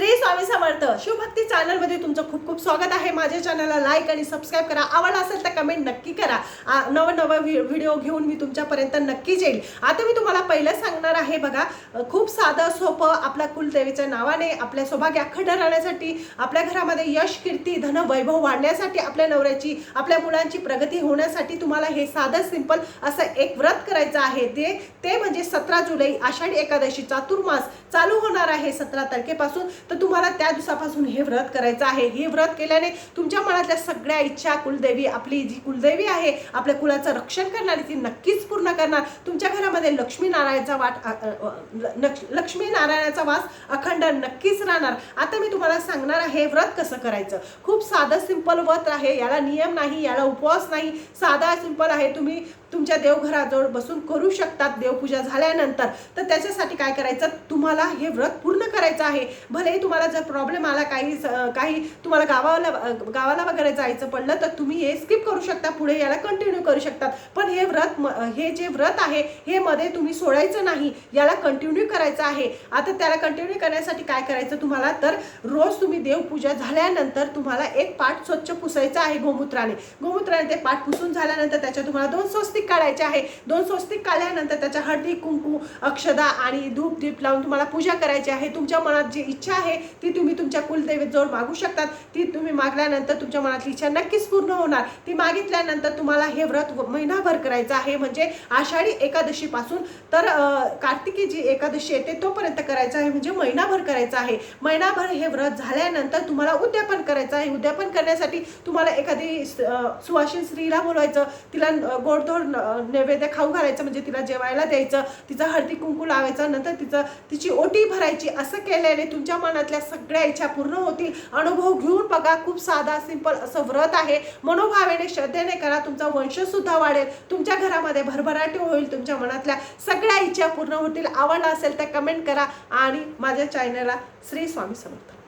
श्री स्वामी समर्थ. शिवभक्ती चॅनलमध्ये तुमचं खूप खूप स्वागत आहे. माझ्या चॅनलला लाईक आणि सबस्क्राईब करा. आवडला असेल तर कमेंट नक्की करा. आ, नवं व्हिडिओ घेऊन मी तुमच्यापर्यंत नक्कीच येईल आता मी तुम्हाला पहिलं सांगणार आहे बघा. खूप साधं सोपं आपल्या कुलदेवीच्या नावाने आपल्या सौभाग्य अखंड राहण्यासाठी आपल्या घरामध्ये यश कीर्ती धन वैभव वाढण्यासाठी आपल्या नवऱ्याची आपल्या मुलांची प्रगती होण्यासाठी तुम्हाला हे साधं सिंपल असं एक व्रत करायचं आहे. ते ते म्हणजे सतरा जुलै आषाढी एकादशी चातुर्मास चालू होणार आहे सतरा तारखेपासून. तर तुम्हाला त्या दिवसापासून हे व्रत करायचं आहे. हे व्रत केल्याने तुमच्या मनातल्या सगळ्या इच्छा कुलदेवी आपली जी कुलदेवी आहे आपल्या कुलाचं रक्षण करणारी ती नक्कीच पूर्ण करणार. तुमच्या घरामध्ये लक्ष्मीनारायणाचा वाट लक्ष्मीनारायणाचा वास अखंड नक्कीच राहणार. आता मी तुम्हाला सांगणार आहे व्रत कसं करायचं. खूप साधं सिंपल व्रत आहे. याला नियम नाही याला उपवास नाही. साधा सिंपल आहे. तुम्ही तुमच्या देवघराजवळ बसून करू शकतात देवपूजा झाल्यानंतर. तर त्याच्यासाठी काय करायचं? तुम्हाला हे व्रत पूर्ण करायचं आहे. भलेही तुम्हाला जर प्रॉब्लेम आला काही काही तुम्हाला गावाला गावाला वगैरे जायचं पडलं तर तुम्ही हे स्किप करू शकता. पुढे याला कंटिन्यू करू शकतात पण हे व्रत हे जे व्रत आहे हे मध्ये तुम्ही सोडायचं नाही. याला कंटिन्यू करायचं आहे. आता त्याला कंटिन्यू करण्यासाठी काय करायचं तुम्हाला? तर रोज तुम्ही देवपूजा झाल्यानंतर तुम्हाला एक पाठ स्वच्छ पुसायचं आहे गोमूत्राने. गोमूत्राने ते पाठ पुसून झाल्यानंतर त्याच्या तुम्हाला दोन स्वस्तिक काढायचे आहे. दोन स्वस्तिक काढल्यानंतर त्याच्या हळदी कुंकू अक्षदा आणि धूप दीप लावून तुम्हाला पूजा करायची आहे. तुमच्या मनात जी इच्छा आहे ती तुम्ही तुमच्या कुलदेवीजवळ मागू शकतात. ती तुम्ही मागल्यानंतर तुमच्या मनातली इच्छा नक्कीच पूर्ण होणार. ती मागितल्यानंतर तुम्हाला हे व्रत महिनाभर करायचं आहे. म्हणजे आषाढी एकादशीपासून तर कार्तिकी जी एकादशी येते तोपर्यंत करायचं आहे. म्हणजे महिनाभर करायचं आहे. महिनाभर हे व्रत झाल्यानंतर तुम्हाला उद्यापन करायचं आहे. उद्यापन करण्यासाठी तुम्हाला एखादी स- सुवासिन स्त्रीला बोलवायचं. तिला गोडधोड नैवेद्य खाऊ घालायचं. म्हणजे तिला जेवायला द्यायचं. तिचं हळदी कुंकू लावायचं. नंतर तिचं तिची ओटी भरायची. असं केल्याने तुमच्या मनातल्या सगळ्या इच्छा पूर्ण होतील. अनुभव घेऊन बघा खूप साधा सिंपल असं व्रत आहे. मनोभावेने श्रद्धेने करा. तुमचा वंशसुद्धा वाढेल. तुमच्या घरामध्ये भरभराटी होईल तुमच्या मनातल्या सगळ्या इच्छा पूर्ण होतील. आवडला असेल तर कमेंट करा. आणि माझ्या चॅनलला श्री स्वामी समर्थ.